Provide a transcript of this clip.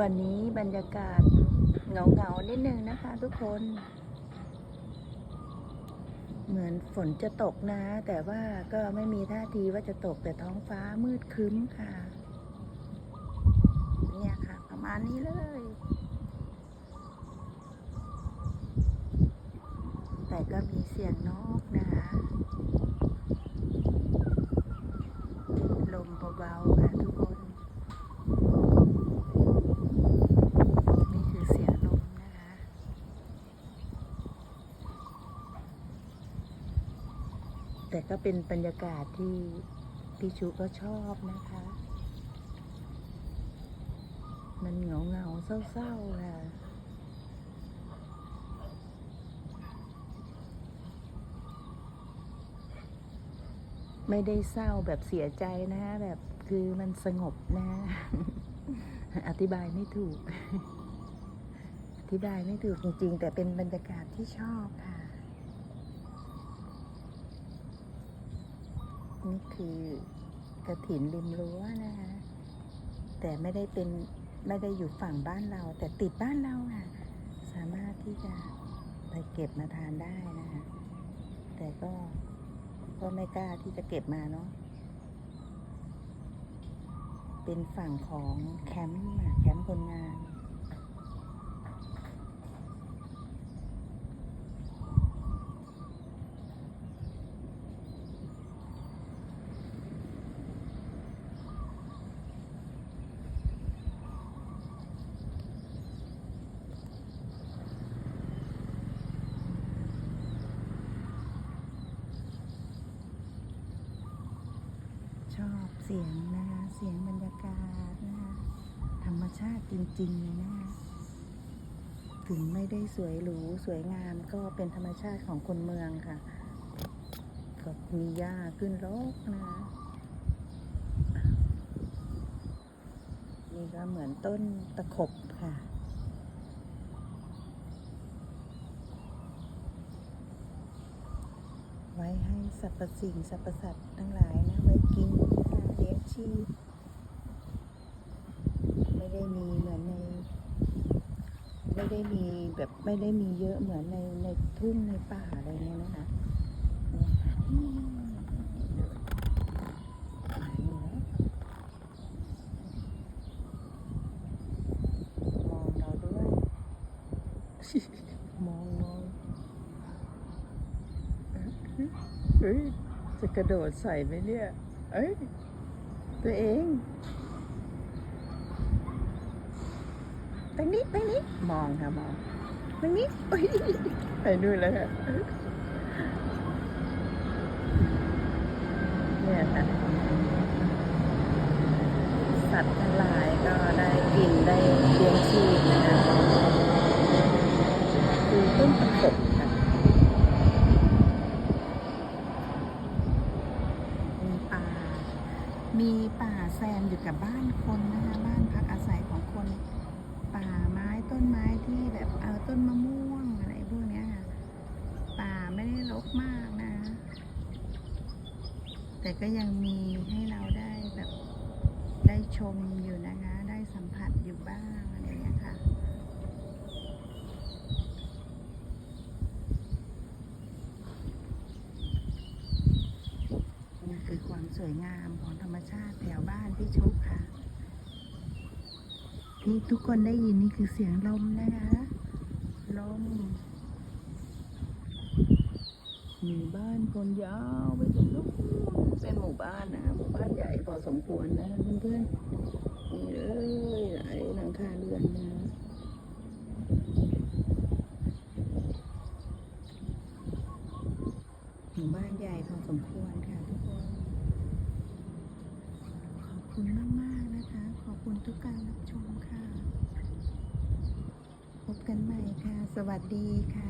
วันนี้บรรยากาศเหงาเหงาๆนิดนึงนะคะทุกคน เหมือนฝนจะตกนะ แต่ว่าก็ไม่มีท่าทีว่าจะตกแต่ท้องฟ้ามืดครึ้มค่ะ เนี่ยค่ะ ประมาณนี้เลย แต่ก็มีเสียงนกนะคะ ลมเบาๆค่ะทุกคน นี่คือเสียงลมนะคะ แต่ ก็เป็นบรรยากาศที่พี่ชูก็ชอบนะคะ มันเหงาเงาเศร้าๆค่ะไม่ได้เศร้าแบบเสียใจนะแบบคือมันสงบนะ อธิบายไม่ถูก อธิบายไม่ถูกจริง ๆ แต่เป็นบรรยากาศที่ชอบค่ะ นี่คือกระถินริมรั้วนะคะ แต่ไม่ได้เป็นไม่ได้อยู่ฝั่งบ้านเรา แต่ติดบ้านเราค่ะ สามารถที่จะไปเก็บมาทานได้นะคะ แต่ก็ก็ไม่กล้าที่จะเก็บมาเนาะเป็นฝั่งของแคมป์แคมป์คนงาน ช อบเสียงนะคะ เสียงบรรยากาศนะคะ ธรรมชาติจริงๆเลยนะคะ ถึงไม่ได้สวยหรูสวยงามก็เป็นธรรมชาติของคนเมืองค่ะ ก็มีหญ้าขึ้นรกนะคะนี่ก็เหมือนต้นตะขบค่ะไว้ให้สรรพสิ่งสรรพสัตว์ทั้งหลายนะ ไว้กินนะคะเลี้ยงชีพ ไม่ได้มีเหมือนใน ไม่ได้มีแบบไม่ได้มีเยอะเหมือนในในทุ่งในป่าอะไรเงี้ยนะคะเนี่ยมอยู่แล้วมองเราด้วยมองมองเฮ้ยจะกระโดดใส่ไหมเนี่ยเอ้ยตัวเอง ไปนี้ไปนี้มองค่ะมองไปนี้โอ้ยไปนู่นแล้วค่ะเนี่ยค่ะสัตว์ทั้งหลายก็ได้กินได้เลี้ยงชีพนะคะคือต้นตะขบค่ะมีป่า มีป่าแซมอยู่กับบ้านคนนะคะ บ้านพักอาศัยของคน ป่าไม้ต้นไม้ที่แบบเอาต้นมะม่วงอะไรพวกนี้ค่ะ ป่าไม่ได้รกมากนะ แต่ก็ยังมีให้เราได้แบบได้ชมอยู่นะคะ ได้สัมผัสอยู่บ้างอะไรอย่างเงี้ยค่ะนี่คือความสวยงามของธรรมชาติแถวบ้านพี่ชุกค่ะ ที่ทุกคนได้ยินนี่คือเสียงลมนะคะลมมีบ้านคนยาวไปจนลูกเป็นหมู่บ้านนะหมู่บ้านใหญ่พอสมควรนะเพื่อนๆนี่เลยหลายหลังคาเรือนนะหมู่บ้านใหญ่พอสมควรค่ะทุกคนขอบคุณมากๆนะคะ ขอบคุณทุกการรับชม กันใหม่ค่ะ สวัสดีค่ะ